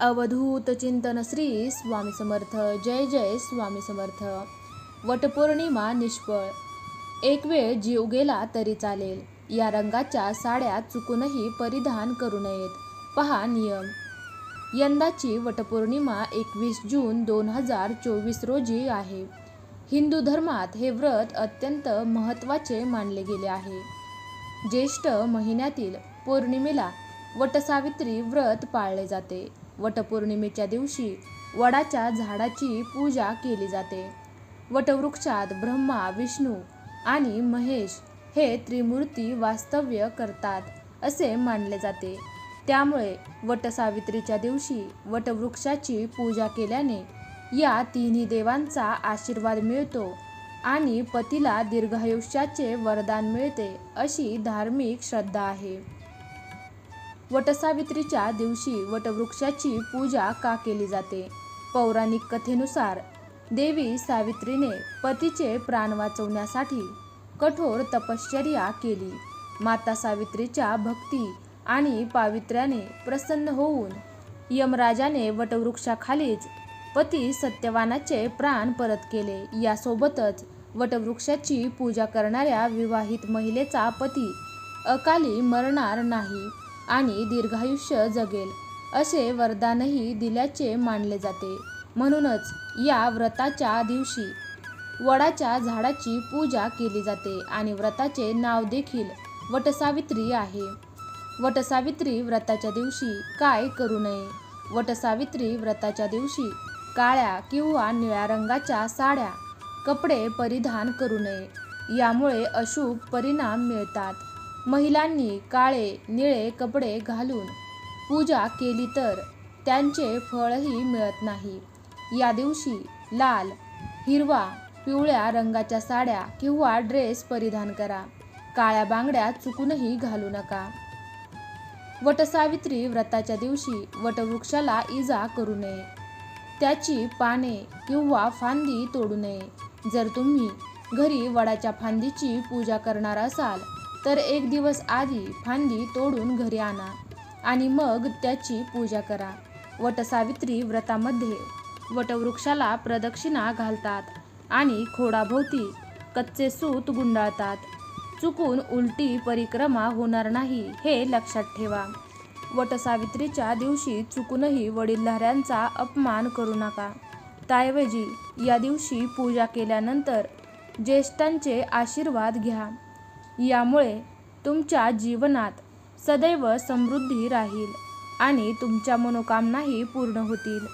अवधूत चिंतन श्री स्वामी समर्थ. जय जय स्वामी समर्थ. वटपौर्णिमा निष्फळ. एक वेळ जीव गेला तरी चालेल. या रंगाच्या साड्या चुकूनही परिधान करू नयेत. पहा नियम. यंदाची वटपौर्णिमा एकवीस जून दोन हजार चोवीस रोजी आहे. हिंदू धर्मात हे व्रत अत्यंत महत्त्वाचे मानले गेले आहे. ज्येष्ठ महिन्यातील पौर्णिमेला वटसावित्री व्रत पाळले जाते. वटपौर्णिमेच्या दिवशी वडाच्या झाडाची पूजा केली जाते. वटवृक्षात ब्रह्मा विष्णू आणि महेश हे त्रिमूर्ती वास्तव्य करतात असे मानले जाते. त्यामुळे वटसावित्रीच्या दिवशी वटवृक्षाची पूजा केल्याने या तिन्ही देवांचा आशीर्वाद मिळतो आणि पतीला दीर्घायुष्याचे वरदान मिळते अशी धार्मिक श्रद्धा आहे. वटसावित्रीच्या दिवशी वटवृक्षाची पूजा का केली जाते? पौराणिक कथेनुसार देवी सावित्रीने पतीचे प्राण वाचवण्यासाठी कठोर तपश्चर्या केली. माता सावित्रीच्या भक्ती आणि पावित्र्याने प्रसन्न होऊन यमराजाने वटवृक्षाखालीच पती सत्यवानाचे प्राण परत केले. यासोबतच वटवृक्षाची पूजा करणाऱ्या विवाहित महिलेचा पती अकाली मरणार नाही. आणि दीर्घायुष्य जगेल. असे वरदानही दिल्याचे मानले जाते. म्हणूनच या व्रताच्या दिवशी वडाच्या झाडाची पूजा केली जाते आणि व्रताचे नाव देखील वटसावित्री आहे. वटसावित्री व्रताच्या दिवशी काय करू नये? वटसावित्री व्रताच्या दिवशी काळ्या किंवा निळ्या रंगाच्या साड्या कपडे परिधान करू नये. यामुळे अशुभ परिणाम मिळतात. महिलांनी काळे निळे कपडे घालून पूजा केली तर त्यांचे फळही मिळत नाही. या दिवशी लाल हिरवा पिवळ्या रंगाच्या साड्या किंवा ड्रेस परिधान करा. काळ्या बांगड्या चुकूनही घालू नका. वटसावित्री व्रताच्या दिवशी वटवृक्षाला इजा करू नये. त्याची पाने किंवा फांदी तोडू नये. जर तुम्ही घरी वडाच्या फांदीची पूजा करणार असाल तर एक दिवस आधी फांदी तोडून घरी आणा आणि मग त्याची पूजा करा. वटसावित्री व्रतामध्ये वटवृक्षाला प्रदक्षिणा घालतात आणि खोडाभोवती कच्चे सूत गुंडाळतात. चुकून उलटी परिक्रमा होणार नाही हे लक्षात ठेवा. वटसावित्रीच्या दिवशी चुकूनही वडीलधाऱ्यांचा अपमान करू नका. त्याऐवजी या दिवशी पूजा केल्यानंतर ज्येष्ठांचे आशीर्वाद घ्या. यामुळे तुमच्या जीवनात सदैव समृद्धी राहील आणि तुमच्या मनोकामनाही पूर्ण होतील.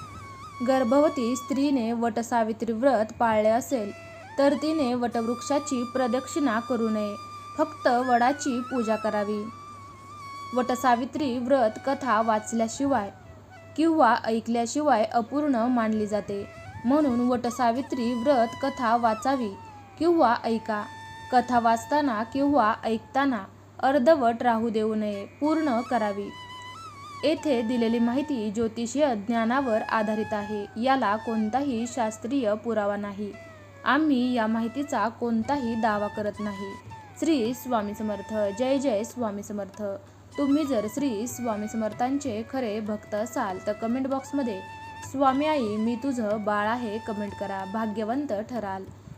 गर्भवती स्त्रीने वटसावित्री व्रत पाळले असेल तर तिने वटवृक्षाची प्रदक्षिणा करू नये. फक्त वडाची पूजा करावी. वटसावित्री व्रत कथा वाचल्याशिवाय किंवा ऐकल्याशिवाय अपूर्ण मानली जाते. म्हणून वटसावित्री व्रत कथा वाचावी किंवा ऐका. कथा वाचताना किंवा ऐकताना अर्धवट राहू देऊ नये पूर्ण करावी. येथे दिलेली माहिती ज्योतिषीय ज्ञानावर आधारित आहे. याला कोणताही शास्त्रीय पुरावा नाही. आम्ही या माहितीचा कोणताही दावा करत नाही. श्री स्वामी समर्थ. जय जय स्वामी समर्थ. तुम्ही जर श्री स्वामी समर्थांचे खरे भक्त असाल तर कमेंट बॉक्समध्ये स्वामी आई मी तुझं बाळ आहे कमेंट करा. भाग्यवंत ठराल.